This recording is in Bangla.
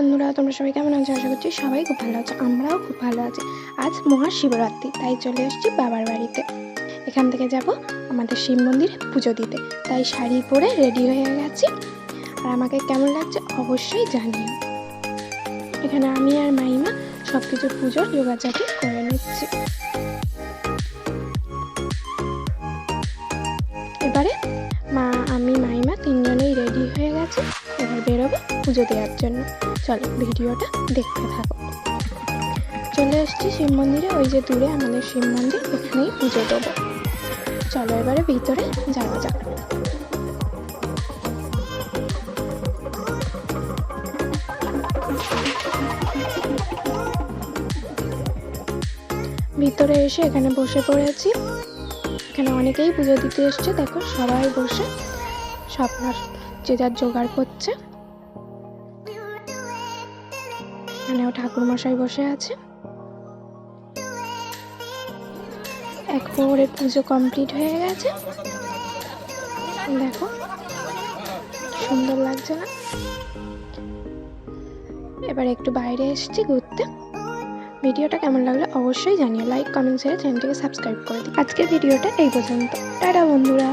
বন্ধুরা, তোমরা সবাই কেমন আছো? আশা করছি সবাই খুব ভালো আছো, আমরাও খুব ভালো আছি। আজ মহাশিবরাত্রি, তাই চলে এসেছি বাবার বাড়িতে। এখান থেকে যাব আমাদের শিব মন্দিরে পুজো দিতে। তাই শাড়ি পরে রেডি হয়ে গেছি। আর আমাকে কেমন লাগছে অবশ্যই জানিও। এখানে আমি আর মাইমা সব কিছু পুজোর যোগাযোগই করে নিচ্ছি। এবারে মা, আমি মাইমা তিনজনেই রেডি হয়ে গেছে। এবার বেরোবো পুজো দেওয়ার জন্য। চলো ভিডিওটা দেখতে থাকো। চলে আসছি শিব মন্দিরে। ওই যে দূরে আমাদের শিব মন্দির, ওখানেই পুজো দেবো। চলো এবারে ভিতরে যাওয়া যাক। ভিতরে এসে এখানে বসে পড়েছি। এখানে অনেকেই পুজো দিতে এসছে। দেখো সবাই বসে। সবার যে যার জোগাড় করছে। এখানেও ঠাকুর মশাই বসে আছে। এক প্রহরের পুজো কমপ্লিট হয়ে গেছে। দেখো সুন্দর লাগছে না? এবার একটু বাইরে এসেছি ঘুরতে। ভিডিওটা কেমন লাগল অবশ্যই জানিও। লাইক কমেন্ট শেয়ার চ্যানেলটিকে সাবস্ক্রাইব করে দিই আজকের ভিডিওটা এই পর্যন্ত। টাটা বন্ধুরা।